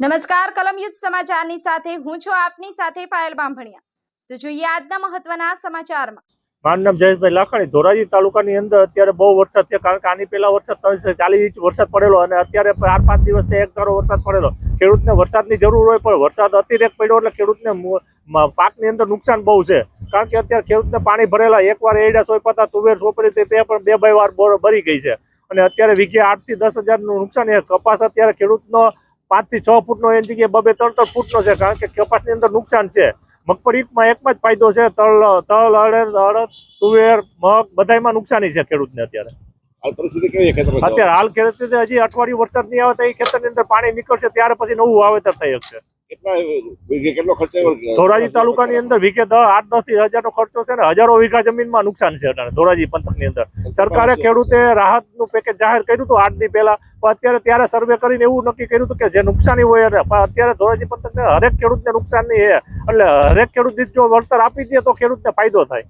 નમસ્કાર કલમયુદ્ધ સમાચારની સાથે હું છું આપની સાથે પાયલ બાંભણિયા. તો જોઈએ આજના મહત્વના સમાચારમાં. મારું નામ જયેશભાઈ લાખાણી. ધોરાજી તાલુકાની અંદર અત્યારે બહુ વરસાદ છે કારણ કે આની પહેલા વરસાદ ત્રણ ચાલીસ ઇંચ વરસાદ પડેલો અને અત્યારે ચાર પાંચ દિવસથી એક ધારો વરસાદ પડેલો. ખેડૂતને વરસાદની જરૂર હોય પણ વરસાદ અતિરેક પડ્યો એટલે ખેડૂતને પાકની અંદર નુકસાન બહુ છે. કારણ કે અત્યારે ખેડૂતને પાણી ભરેલા એકવાર એડા સોયપાતા તુવેર સોપરી તે પણ બે બે વાર ભરી ગઈ છે. અને અત્યારે વીઘે આઠથી દસ હજારનું નુકસાન એ કપાસ અત્યારે ખેડૂતનો પાંચથી છ ફૂટનો એની જગ્યાએ બબે ત્રણ ત્રણ ફૂટનો છે, કારણ કે કપાસની અંદર નુકસાન છે. મગફળીમાં એકમાં જ ફાયદો છે, તલ તલ, અડદ અડદ, તુવેર, મગ, બધાયમાં નુકસાની છે ખેડૂતને અત્યારે. અત્યારે હાલ ખેડૂત હજી અઠવાડિયું વરસાદ નહીં આવે તો એ ખેતરની અંદર પાણી નીકળશે ત્યારે પછી નવું વાવેતર થઈ શકશે? ધોરાજી તાલુકાની અંદર વીઘે આઠ દસથી હજારનો ખર્ચો છે ને હજારો વીઘા જમીનમાં નુકસાન છે ધોરાજી પંથકની અંદર. સરકારે ખેડૂતે રાહતનું પેકેજ જાહેર કર્યું હતું આઠ દી પહેલા પણ અત્યારે ત્યારે સર્વે કરીને એવું નક્કી કર્યું હતું કે જે નુકસાની હોય એને અત્યારે ધોરાજી પંથકને હરેક ખેડૂતને નુકસાનની નહીં એટલે હરેક ખેડૂત જો વળતર આપી દે તો ખેડૂતને ફાયદો થાય.